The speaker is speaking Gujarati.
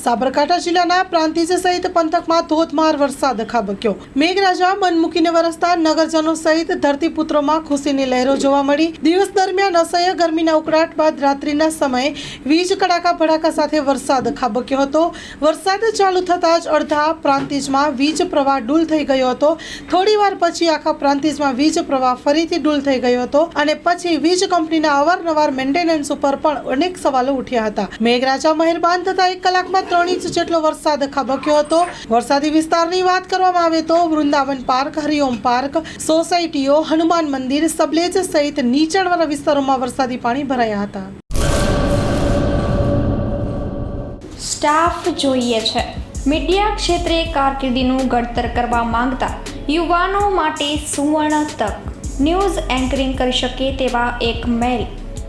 સાબરકાંઠા જિલ્લાના પ્રાંતિજ સહિત પંથકમાં ધોધમાર વરસાદ ખાબક્યો. મેઘરાજા મન મૂકીને વરસતા નગરજનો સહિત ધરતીપુત્રોમાં ખુશીની લહેરો જોવા મળી. દિવસ દરમિયાન અસહ્ય ગરમીના ઉકળાટ બાદ રાત્રિના સમયે વીજ કડાકા ભડાકા સાથે વરસાદ ખાબક્યો હતો. વરસાદ ચાલુ થતાં જ અડધા પ્રાંતિજમાં વીજ પ્રવાહ ડૂલ થઈ ગયો હતો. થોડી વાર પછી આખા પ્રાંતિજમાં વીજ પ્રવાહ ફરીથી ડૂલ થઈ ગયો હતો અને પછી વીજ કંપનીના અવારનવાર મેન્ટેનન્સ ઉપર પણ અનેક સવાલો ઉઠ્યા હતા. મેઘરાજા મહેરબાન થતા એક કલાકમાં ત્રણ ઇંચ જેટલો વરસાદ ખાબક્યો હતો. વરસાદી વિસ્તારની વાત કરવામાં આવે તો વૃંદાવન પાર્ક, હરિઓમ પાર્ક, સોસાયટીઓ, હનુમાન મંદિર, સબલેજ સહિત નીચાણવાળા વિસ્તારોમાં વરસાદી પાણી ભરાયા હતા. સ્ટાફ જોઈએ છે. મીડિયા ક્ષેત્રે કારકિર્દીનું ઘડતર કરવા માંગતા યુવાનો માટે સુવર્ણ તક. ન્યૂઝ એન્કરિંગ કરી શકે તેવા એક મેલ.